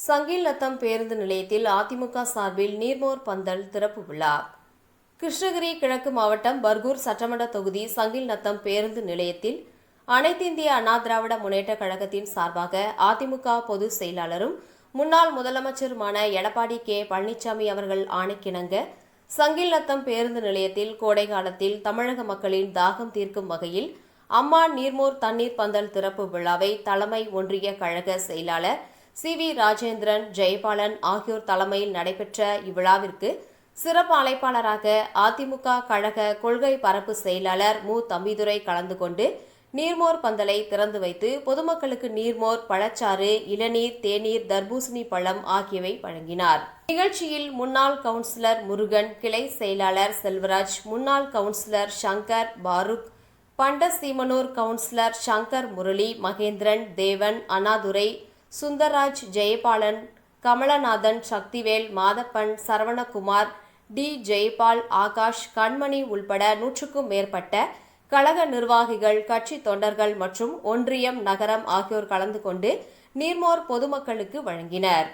சங்கில்லத்தம் பேருந்து நிலையத்தில் அதிமுக சார்பில் நீர்மோர் பந்தல் திறப்பு விழா. கிருஷ்ணகிரி கிழக்கு மாவட்டம் பர்கூர் சட்டமன்ற தொகுதி சங்கில்நத்தம் பேருந்து நிலையத்தில் அனைத்திந்திய அண்ணா திராவிட முன்னேற்ற கழகத்தின் சார்பாக அதிமுக பொதுச் செயலாளரும் முன்னாள் முதலமைச்சருமான எடப்பாடி கே. பழனிசாமி அவர்கள் ஆணைக்கிணங்க சங்கில்நத்தம் பேருந்து நிலையத்தில் கோடை காலத்தில் தமிழக மக்களின் தாகம் தீர்க்கும் வகையில் அம்மா நீர்மோர் தண்ணீர் பந்தல் திறப்பு விழாவை தலைமை ஒன்றிய கழக செயலாளர் சி வி ராஜேந்திரன் ஜெயபாலன் ஆகியோர் தலைமையில் நடைபெற்ற இவ்விழாவிற்கு சிறப்பு அழைப்பாளராக அதிமுக கழக கொள்கை பரப்பு செயலாளர் மு. தம்பிதுரை கலந்து கொண்டு நீர்மோர் பந்தலை திறந்து வைத்து பொதுமக்களுக்கு நீர்மோர் பழச்சாறு இளநீர் தேநீர் தர்பூசணி பழம் ஆகியவை வழங்கினார். நிகழ்ச்சியில் முன்னாள் கவுன்சிலர் முருகன் கிளை செயலாளர் செல்வராஜ் முன்னாள் councillor Shankar Farooq Pandaseemanur councillor Shankar Murali Mahendran Devan Annadurai Sundarraj Jayabalan Kamalanathan Sakthivel Madhappan Saravanakumar T. Jayapal Akash Kanmani உள்பட நூற்றுக்கும் மேற்பட்ட கழக நிர்வாகிகள் கட்சி தொண்டர்கள் மற்றும் ஒன்றியம் நகரம் ஆகியோர் கலந்து கொண்டு நீர்மோர் பொதுமக்களுக்கு வழங்கினர்.